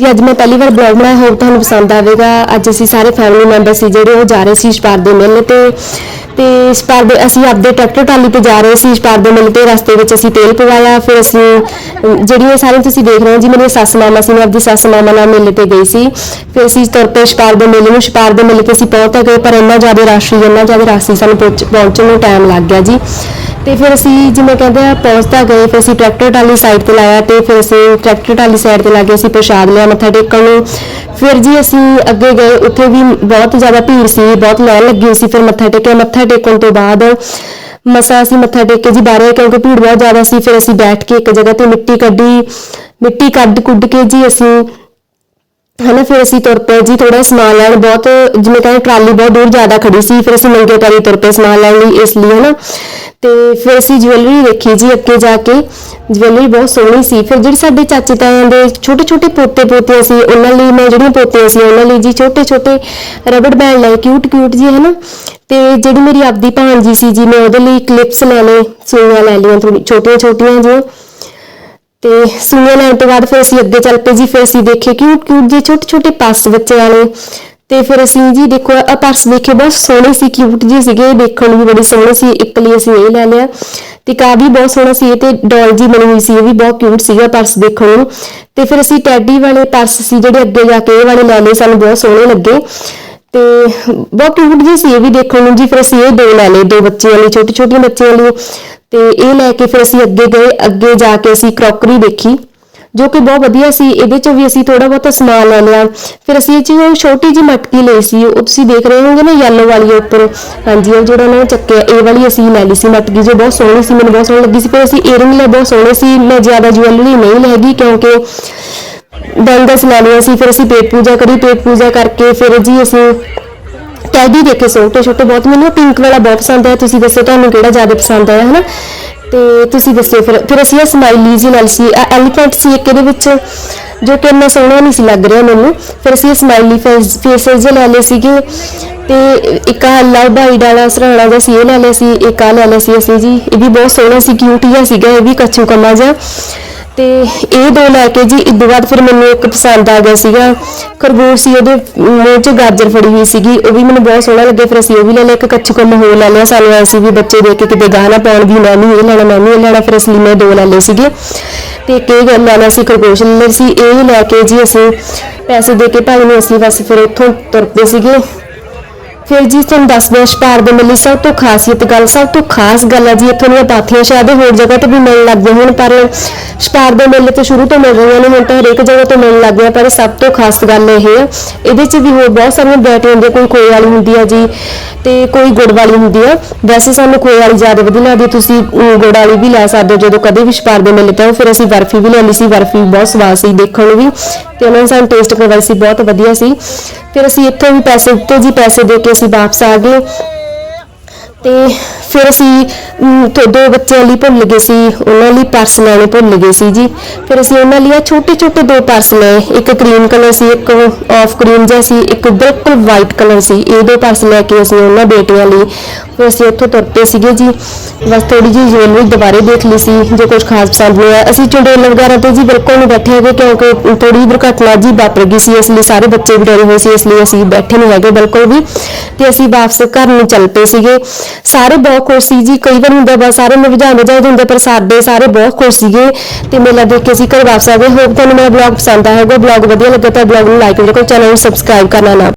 ਜੀ ਅੱਜ ਮੈਂ ਪਹਿਲੀ ਵਾਰ ਬਲੌਗ ਬਣਾਇਆ ਹੋਪ ਤੁਹਾਨੂੰ ਪਸੰਦ ਆਵੇਗਾ। ਅੱਜ ਅਸੀਂ ਸਾਰੇ ਫੈਮਿਲੀ ਮੈਂਬਰ ਸੀ ਜਿਹੜੇ ਉਹ ਜਾ ਰਹੇ ਸੀ ਛਪਾਰ ਦੇ ਮੇਲੇ ਤੇ। ਤੇ ਸਪਾਰ ਦੇ ਅਸੀਂ ਆਪਦੇ ਟਰੈਕਟਰ ਟਰਾਲੀ ਤੇ ਜਾ ਰਹੇ ਸੀ ਛਪਾਰ ਦੇ ਮੇਲੇ ਤੇ। ਰਸਤੇ ਵਿੱਚ ਅਸੀਂ ਤੇਲ ਪਵਾਇਆ ਫਿਰ ਅਸੀਂ ਅਮ, ਜਿਹੜੀਆਂ ਸਾਰੇ ਤੁਸੀਂ ਦੇਖ ਰਹੇ ਹੋ ਜੀ ਮੇਰੀ ਸੱਸ ਮਾਮਾ ਸੀ ਮੈਂ ਆਪਦੀ ਸੱਸ ਮਾਮਾ ਨਾਲ ਮੇਲੇ ਤੇ ਗਈ ਸੀ। ਫਿਰ ਅਸੀਂ ਤੁਰ ਪਏ ਛਪਾਰ ਦੇ ਮੇਲੇ ਨੂੰ ਛਪਾਰ ਦੇ ਮੇਲੇ ਤੇ ਅਸੀਂ ਪਹੁੰਚ ਤਾਂ ਗਏ ਪਰ ਇੰਨਾ ਜ਼ਿਆਦਾ ਰਸ਼ ਸੀ ਇੰਨਾ ਜ਼ਿਆਦਾ ਰਸ਼ ਸੀ ਸਾਨੂੰ ਪਹੁੰਚ- ਪਹੁੰਚਣ ਨੂੰ ਟਾਈਮ ਲੱਗ ਗਿਆ ਜੀ। ਤੇ ਫਿਰ ਅਸੀਂ ਜਿਵੇਂ ਕਹਿੰਦੇ ਆ ਪਹੁੰਚਦਾ ਗਏ, ਫਿਰ ਅਸੀਂ ਟਰੈਕਟਰ ਟਾਲੀ ਸਾਈਡ ਤੇ ਲਾਇਆ ਤੇ ਫਿਰ ਅਸੀਂ ਟਰੈਕਟਰ ਟਰਾਲੀ ਸਾਈਡ ਤੇ ਲਾ ਕੇ ਅਸੀਂ ਪ੍ਰਸ਼ਾਦ ਲਿਆ ਮੱਥਾ ਟੇਕਣ ਨੂੰ। ਫਿਰ ਜੀ ਅਸੀਂ ਅੱਗੇ ਗਏ, ਉੱਥੇ ਵੀ ਬਹੁਤ ਜ਼ਿਆਦਾ ਭੀੜ ਸੀ, ਬਹੁਤ ਲਾਈਨ ਲੱਗੀ ਹੋਈ ਸੀ, ਫਿਰ ਮੱਥਾ ਟੇਕਿਆ। ਮੱਥਾ ਟੇਕਣ ਤੋਂ ਬਾਅਦ ਮਸਾ ਅਸੀਂ ਮੱਥਾ ਟੇਕ ਕੇ ਜੀ ਬਾਹਰ ਕਿਉਂਕਿ ਭੀੜ ਬਹੁਤ ਜ਼ਿਆਦਾ ਸੀ, ਫਿਰ ਅਸੀਂ ਬੈਠ ਕੇ ਇੱਕ ਜਗ੍ਹਾ ਤੇ ਮਿੱਟੀ ਕੱਢੀ, ਮਿੱਟੀ ਕੱਢ ਕੁੱਢ ਕੇ ਜੀ ਅਸੀਂ ਹਨਾ, ਫਿਰ ਅਸੀਂ ਤੁਰ ਪਏ ਜੀ ਥੋੜਾ ਸਮਾਨ ਲੈਣ। ਬਹੁਤ ਜਿਵੇਂ ਕਹਿੰਦੇ ਟਰਾਲੀ ਬਹੁਤ ਦੂਰ ਜ਼ਿਆਦਾ ਖੜੀ ਸੀ, ਫਿਰ ਅਸੀਂ ਮੰਗੇ ਪੈਰੀ ਤੁਰ ਪਏ ਸਮਾਨ ਲੈਣ ਲਈ, ਇਸ ਲਈ ਹਨਾ। ਤੇ ਫਿਰ ਅਸੀਂ ਜਵੈਲਰੀ ਦੇਖੀ ਜੀ ਅੱਗੇ ਜਾ ਕੇ। ਜਵੈਲਰੀ ਬਹੁਤ ਸੋਹਣੀ ਸੀ। ਫਿਰ ਜਿਹੜੇ ਸਾਡੇ ਚਾਚੇ ਤਾਇਆਂ ਦੇ ਛੋਟੇ ਛੋਟੇ ਪੋਤੇ ਪੋਤੀਆਂ ਸੀ, ਉਹਨਾਂ ਲਈ ਮੈਂ ਜਿਹੜੀਆਂ ਪੋਤੀਆਂ ਸੀ, ਉਹਨਾਂ ਲਈ ਜੀ ਛੋਟੇ ਛੋਟੇ ਰਬੜ ਬੈਂਡ ਲਏ ਕਿਊਟ ਕਿਊਟ ਜੀ ਹਨਾ? ਤੇ ਜਿਹੜੀ ਮੇਰੀ ਆਪਦੀ ਭਾਣਜੀ ਸੀ ਜੀ, ਮੈਂ ਉਹਦੇ ਲਈ ਕਲਿੱਪਸ ਲੈ ਲਏ, ਸੂਈਆਂ ਲੈ ਲਈਆਂ ਥੋੜੀ ਛੋਟੀਆਂ ਛੋਟੀਆਂ ਜੀ ਤੇ ਸੂਈਆਂ ਲੈਣ ਤੋਂ ਬਾਅਦ ਫਿਰ ਅਸੀਂ ਅੱਗੇ ਚੱਲ ਪਏ ਜੀ, ਫਿਰ ਅਸੀਂ ਦੇਖੇ ਕਿਊਟ ਕਿਊਟ ਜਿਹੇ ਛੋਟੇ ਛੋਟੇ ਪਰਸ ਬੱਚੇ ਵਾਲੇ। ਤੇ ਫਿਰ ਅਸੀਂ ਜੀ ਦੇਖੋ, ਆ ਪਰਸ ਦੇਖੇ ਬਹੁਤ ਸੋਹਣੇ ਸੀ ਕਿਊਟ ਜਿਹੇ ਸੀਗੇ, ਦੇਖਣ ਨੂੰ ਵੀ ਬੜੇ ਸੋਹਣੇ ਸੀ, ਇੱਕ ਲਈ ਅਸੀਂ ਇਹ ਲੈ ਲਿਆ। ਤੇ ਕਾ ਵੀ ਬਹੁਤ ਸੋਹਣਾ ਸੀ ਇਹ, ਤੇ ਡੋਲ ਜੀ ਬਣੀ ਹੋਈ ਸੀ, ਇਹ ਵੀ ਬਹੁਤ ਕਿਊਟ ਸੀਗਾ ਪਰਸ ਦੇਖਣ ਨੂੰ। ਤੇ ਫਿਰ ਅਸੀਂ ਟੈਡੀ ਵਾਲੇ ਪਰਸ ਸੀ, ਜਿਹੜੇ ਅੱਗੇ ਜਾ ਕੇ ਇਹ ਵਾਲੇ ਲੈ ਲਏ, ਸਾਨੂੰ ਬਹੁਤ ਸੋਹਣੇ ਲੱਗੇ। ਤੇ ਬਹੁਤ ਕਿਊਟ ਜਿਹੇ ਸੀ ਇਹ ਵੀ ਦੇਖਣ ਨੂੰ ਜੀ, ਫਿਰ ਅਸੀਂ ਇਹ ਦੋ ਲੈ ਲਏ, ਦੋ ਬੱਚਿਆਂ ਲਈ ਛੋਟੇ ਛੋਟੇ ਬੱਚਿਆਂ ਲਈ। ਤੇ ਇਹ ਲੈ ਕੇ ਫਿਰ ਅਸੀਂ ਅੱਗੇ ਗਏ, ਅੱਗੇ ਜਾ ਕੇ ਅਸੀਂ ਕਰੋਕਰੀ ਦੇਖੀ। ਜੋ ਕਿ ਬਹੁਤ ਵਧੀਆ ਸੀ। ਇਹਦੇ ਚੋਂ ਵੀ ਅਸੀਂ ਥੋੜਾ ਬਹੁਤਾ ਸਮਾਨ ਲੈ ਲਿਆ। ਫਿਰ ਅਸੀਂ ਇਹ 'ਚ ਛੋਟੀ ਜਿਹੀ ਮਟਕੀ ਲਈ ਸੀ। ਉਹ ਤੁਸੀਂ ਦੇਖ ਰਹੇ ਹੋਵੋਗੇ ਨਾ ਯੈਲੋ ਵਾਲੀ ਉੱਪਰ। ਹਾਂਜੀ, ਉਹ ਜਿਹੜਾ ਉਹਨਾਂ ਚੱਕਿਆ, ਇਹ ਵਾਲੀ ਅਸੀਂ ਲੈ ਲਈ ਸੀ ਮਟਕੀ ਜੋ ਬਹੁਤ ਸੋਹਣੀ ਸੀ, ਮੈਨੂੰ ਬਹੁਤ ਸੋਹਣੀ ਲੱਗੀ ਸੀ। ਫਿਰ ਅਸੀਂ ਈਅਰਿੰਗ ਲੈ ਬਹੁਤ ਸੋਹਣੇ ਸੀ। ਮੈਂ ਜ਼ਿਆਦਾ ਜੁਐਲਰੀ ਨਹੀਂ ਲੈਗੀ ਕਿਉਂਕਿ ਬੈਂਗਲਸ ਲੈ ਲਿਆ ਸੀ। ਫਿਰ ਅਸੀਂ ਪੇਟ ਪੂਜਾ ਕਰੀ, ਪੇਟ ਪੂਜਾ ਕਰਕੇ ਫਿਰ ਜੀ ਅਸੀਂ ਟੈਡੀ ਦੇਖੇ ਛੋਟੇ ਛੋਟੇ ਬਹੁਤ। ਮੈਨੂੰ ਪਿੰਕ ਵਾਲਾ ਬਹੁਤ ਪਸੰਦ ਹੈ ਤੁਸੀਂ ਦੱਸੋ ਤੁਹਾਨੂੰ ਕਿਹੜਾ ਜ਼ਿਆਦਾ ਪਸੰਦ ਆਇਆ, ਹਨਾ? ਤੇ ਤੁਸੀਂ ਦੱਸਿਓ ਫਿਰ। ਫਿਰ ਅਸੀਂ ਇਹ ਸਮਾਈਲੀ ਜੀ ਨਾਲ ਸੀ। ਐਲੀਫੈਂਟ ਸੀ ਇੱਕ ਇਹਦੇ ਵਿੱਚ, ਜੋ ਕਿ ਇੰਨਾ ਸੋਹਣਾ ਨਹੀਂ ਸੀ ਲੱਗ ਰਿਹਾ ਮੈਨੂੰ। ਫਿਰ ਅਸੀਂ ਸਮਾਈਲੀ ਫੇਸਸ ਜੇ ਲੈ ਲਏ ਸੀਗੇ। ਤੇ ਇੱਕ ਆ ਲਵ ਬਾਈਡ ਵਾਲਾ ਸਰਾਣਾ ਜਿਹਾ ਸੀ, ਇਹ ਲੈ ਲਿਆ ਸੀ, ਇੱਕ ਆ ਲੈ ਲਿਆ ਸੀ ਅਸੀਂ ਜੀ। ਇਹ ਵੀ ਬਹੁਤ ਸੋਹਣਾ ਸੀ ਕਿਊਟ ਜਿਹਾ ਸੀਗਾ, ਇਹ ਵੀ ਕੱਚੂ ਕੰਮਾ ਜਿਹਾ। ਤੇ ਇਹ ਦੋ ਲੈ ਕੇ ਜੀ ਇਦੋਂ ਬਾਅਦ ਫਿਰ ਮੈਨੂੰ ਇੱਕ ਪਸੰਦ ਆ ਗਿਆ ਸੀਗਾ। ਖਰਗੋਸ਼ ਸੀ, ਉਹਦੇ ਮੂੰਹ 'ਚ ਗਾਜਰ ਫੜੀ ਹੋਈ ਸੀਗੀ, ਉਹ ਵੀ ਮੈਨੂੰ ਬਹੁਤ ਸੋਹਣਾ ਲੱਗਿਆ। ਫਿਰ ਅਸੀਂ ਉਹ ਵੀ ਲੈ ਲਿਆ, ਇੱਕ ਕੱਚੂ ਕੰਮ ਹੋਰ ਲੈ ਲਿਆ। ਸਾਨੂੰ ਐਸੀ ਵੀ ਬੱਚੇ ਦੇ ਕੇ ਕਿਤੇ ਗਾਣਾ ਪਾਉਣ ਵੀ ਮੈਂ ਵੀ ਇਹ ਲੈਣਾ, ਮੈਂ ਵੀ ਇਹ ਲੈਣਾ। ਫਿਰ ਅਸੀਂ ਮੈਂ ਦੋ ਲੈ ਲਏ ਸੀਗੇ। ਤੇ ਇੱਕ ਇਹ ਗੱਲ ਲੈਣਾ ਸੀ, ਖਰਗੋਸ਼ ਲੈ ਲਿਆ ਸੀ। ਇਹ ਲੈ ਕੇ ਜੀ ਅਸੀਂ ਪੈਸੇ ਦੇ ਕੇ ਭਾਈ ਨੂੰ ਅਸੀਂ ਬਸ ਫਿਰ ਉੱਥੋਂ ਤੁਰਦੇ ਸੀਗੇ। ਫਿਰ ਜੀ ਤੁਹਾਨੂੰ ਦੱਸਦੇ ਹਾਂ ਛਪਾਰ ਦੇ ਮੇਲੇ ਸਭ ਤੋਂ ਖਾਸੀਅਤ ਗੱਲ, ਸਭ ਤੋਂ ਖਾਸ ਗੱਲ ਹੈ ਜੀ, ਇੱਥੋਂ ਦੀਆਂ ਪਾਥੀਆਂ ਸ਼ਾਇਦ ਹੋਰ ਜਗ੍ਹਾ ਤੇ ਵੀ ਮਿਲਣ ਲੱਗ ਗਏ ਹੁਣ, ਪਰ ਛਪਾਰ ਦੇ ਮੇਲੇ ਤੋਂ ਸ਼ੁਰੂ ਤੋਂ ਮਿਲ ਰਹੀਆਂ ਨੇ, ਹੁਣ ਤਾਂ ਹਰੇਕ ਜਗ੍ਹਾ ਤੋਂ ਮਿਲਣ ਲੱਗ ਗਿਆ ਪਰ ਸਭ ਤੋਂ ਖਾਸ ਗੱਲ ਇਹ ਹੈ ਇਹਦੇ 'ਚ ਵੀ ਹੋਰ ਬਹੁਤ ਸਾਰੀਆਂ ਵੈਰਾਈਟੀ ਹੁੰਦੀਆਂ ਕੋਈ ਖੋਏ ਵਾਲੀ ਹੁੰਦੀ ਹੈ ਜੀ ਤੇ ਕੋਈ ਗੁੜ ਵਾਲੀ ਹੁੰਦੀ ਆ, ਵੈਸੇ ਸਾਨੂੰ ਖੋਏ ਵਾਲੀ ਜ਼ਿਆਦਾ ਵਧੀਆ ਲੱਗਦੀ, ਤੁਸੀਂ ਗੁੜ ਵਾਲੀ ਵੀ ਲੈ ਸਕਦੇ ਹੋ, ਜਦੋਂ ਕਦੇ ਵੀ ਛਪਾਰ ਦੇ ਮੇਲੇ ਤੇ ਫਿਰ ਅਸੀਂ ਬਰਫੀ ਵੀ ਲੈ ਲਈ ਸੀ, ਬਰਫੀ ਬਹੁਤ ਸਵਾਦ ਸੀ, ਦੇਖਣ ਨੂੰ ਵੀ ਤੇ ਉਹਨਾਂ ਨੇ ਸਾਨੂੰ ਟੇਸਟ ਕਰਵਾਈ ਸੀ, ਬਹੁਤ ਵਧੀਆ ਸੀ। ਫਿਰ ਅਸੀਂ ਇੱਥੋਂ ਵੀ ਪੈਸੇ ਦਿੱਤੇ ਜੀ ਪੈਸੇ ਦੇ ਕੇ ਅਸੀਂ ਵਾਪਸ ਆ ਗਏ। ਤੇ ਫਿਰ ਅਸੀਂ ਅਮ, ਦੋ ਬੱਚਿਆਂ ਲਈ ਭੁੱਲ ਗਏ ਸੀ ਉਹਨਾਂ ਲਈ ਪਰਸ ਲੈਣੇ ਭੁੱਲ ਗਏ ਸੀ ਜੀ। ਫਿਰ ਅਸੀਂ ਉਹਨਾਂ ਲਈ ਛੋਟੇ ਛੋਟੇ ਦੋ ਪਰਸ ਲਏ ਇੱਕ ਕਰੀਮ ਕਲਰ ਸੀ ਇੱਕ ਆਫ ਕਰੀਮ ਜਿਹਾ ਸੀ ਇੱਕ ਬਿਲਕੁਲ ਵਾਈਟ ਕਲਰ ਸੀ। ਇਹ ਦੋ ਪਰਸ ਲੈ ਕੇ ਅਸੀਂ ਉਹਨਾਂ ਬੇਟੀਆਂ ਲਈ ਫਿਰ ਅਸੀਂ ਉੱਥੋਂ ਤੁਰ ਪਏ ਸੀਗੇ ਜੀ। ਬਸ ਥੋੜੀ ਜਿਹੀ ਜੁਐਲਰੀ ਦੁਬਾਰੇ ਦੇਖ ਲਈ ਸੀ ਜੋ ਕੁਝ ਖਾਸ ਪਸੰਦ ਨਹੀਂ ਆਇਆ। ਅਸੀਂ ਚੰਡੋਲ ਵਗੈਰਾ ਤੇ ਜੀ ਬਿਲਕੁਲ ਨਹੀਂ ਬੈਠੇ ਹੈਗੇ ਕਿਉਂਕਿ ਥੋੜੀ ਦੁਰਘਟਨਾ ਜੀ ਵਾਪਰ ਗਈ ਸੀ ਇਸ ਲਈ ਸਾਰੇ ਬੱਚੇ ਵੀ ਡਰੇ ਹੋਏ ਸੀ ਇਸ ਲਈ ਅਸੀਂ ਬੈਠੇ ਨਹੀਂ ਹੈਗੇ ਬਿਲਕੁਲ ਵੀ। ਤੇ ਅਸੀਂ ਵਾਪਸ ਘਰ ਨੂੰ ਚੱਲ ਪਏ ਸੀਗੇ। ਸਾਰੇ ਬਹੁਤ ਖੁਸ਼ ਸੀ ਜੀ ਕਈ ਵਾਰ ਹੁੰਦਾ ਬਸ ਸਾਰੇ ਮੈਂ ਮਵਿਜਾਂ ਵਜਾਉਂਦੇ ਹੁੰਦੇ, ਪਰ ਸਾਡੇ ਸਾਰੇ ਬਹੁਤ ਖੁਸ਼ ਸੀਗੇ ਤੇ ਮੇਲਾ ਦੇਖ ਕੇ ਅਸੀਂ ਘਰ ਵਾਪਸ ਆ ਗਏ। ਹੋਪ ਤੁਹਾਨੂੰ ਮੇਰਾ ਬਲੌਗ ਪਸੰਦ ਆਇਆ ਹੋਵੇਗਾ ਬਲੌਗ ਵਧੀਆ ਲੱਗਾ ਤਾਂ ਬਲੌਗ ਨੂੰ ਲਾਈਕ ਕਰੋ ਚੈਨਲ ਨੂੰ ਸਬਸਕ੍ਰਾਈਬ ਕਰਨਾ ਨਾ